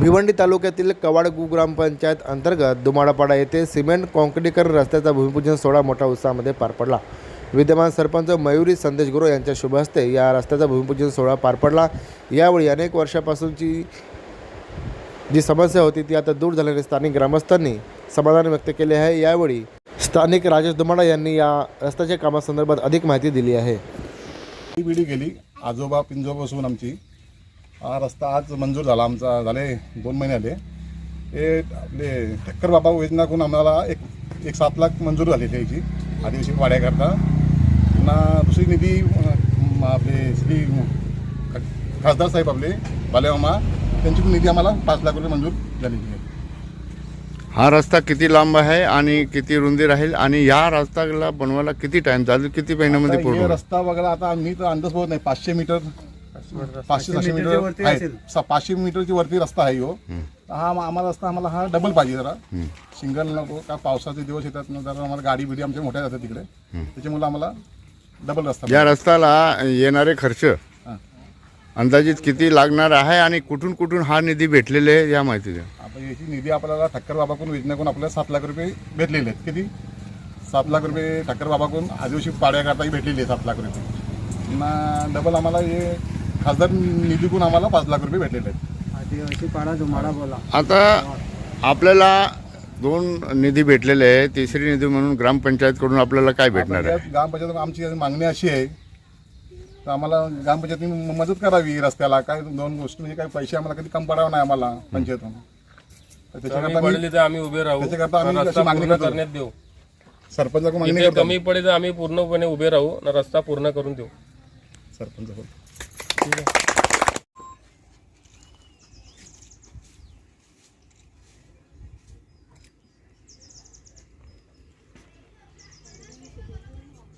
भिवंडी तालुक्यातील कवाडगु ग्रामपंचायत अंतर्गत दुमाडापाडा येथे सिमेंट काँक्रिटीकरण रस्त्याचा भूमिपूजन सोहळा मोठ्या उत्साहामध्ये पार पडला. विद्यमान सरपंच मयुरी संदेश गुरु यांच्या शुभ हस्ते या रस्त्याचा भूमिपूजन सोहळा पार पडला. यावेळी अनेक वर्षापासूनची जी समस्या होती ती आता दूर झाल्याने स्थानिक ग्रामस्थांनी समाधान व्यक्त केले आहे. यावेळी स्थानिक राजेश दुमाडा यांनी या रस्त्याच्या कामासंदर्भात अधिक माहिती दिली आहे. पिढी गेली. आजोबा पिंजोबासून आमची. हा रस्ता आज मंजूर झाला आमचा झाले दोन महिने आले. हे आपले ठक्कर बाबा योजनाकडून आम्हाला एक एक सात लाख मंजूर झालेली आहे याची आदिवासी वाड्याकरता. पुन्हा दुसरी निधी आपले श्री खासदार साहेब आपले बालेमामा त्यांची पण निधी आम्हाला पाच लाख रुपये मंजूर झालेली आहे. हा रस्ता किती लांब आहे आणि किती रुंदी राहील आणि या रस्त्याला बनवायला किती टाइम चालेल किती महिन्यामध्ये पूर्ण? रस्ता वगैरे आता मी तर अंदाज बघत नाही पाचशे मीटर पाचशे सहाशे मीटर आहे. सा- पाचशे मीटरची वरती रस्ता आहे हो. हा आम- आम्हाला रस्ता आम्हाला हा डबल पाहिजे जरा. सिंगल नको का पावसाचे दिवस येतात ना जरा आम्हाला गाडी बिडी आमच्या मोठ्या जातात तिकडे. त्याच्यामुळे आम्हाला डबल रस्ता या रस्त्याला येणारे खर्च हा. अंदाजित किती लागणार आहे आणि कुठून कुठून हा निधी भेटलेले आहे या माहिती द्या आपण याची निधी आपल्याला ठक्कर बाबाकडून योजनेकडून आपल्याला सात लाख रुपये भेटलेले आहेत. किती? सात लाख रुपये ठक्कर बाबाकडून आदिवासी पाड्याकरताही भेटलेले आहेत सात लाख रुपये. पुन्हा डबल आम्हाला हे खासदार निधीकडून आम्हाला पाच लाख रुपये भेटलेले आहेत. आदिवासी पाडा तुम्हाला बोला. आता आपल्याला दोन निधी भेटलेले आहे तिसरी निधी म्हणून ग्रामपंचायतकडून आपल्याला काय भेटणार आहे? आता ग्रामपंचायत आमची मागणी अशी आहे तर आम्हाला ग्रामपंचायतीने मदत करावी रस्त्याला. काय दोन गोष्टी म्हणजे काही पैसे आम्हाला कधी कम पडावं नाही आम्हाला पंचायतून. तर कमी त्याच्याकरता आम्ही पडली तर आम्ही उभे राहू. त्याच्याकरता आम्ही ना रस्ता अशी मागणी पूर्ण करतो. करण्यात देऊ. सरपंचाकडून मागणी करतो कमी पडली तर आम्ही पूर्णपणे उभे राहू ना रस्ता पूर्ण करून देऊ. Sarpanch đi đây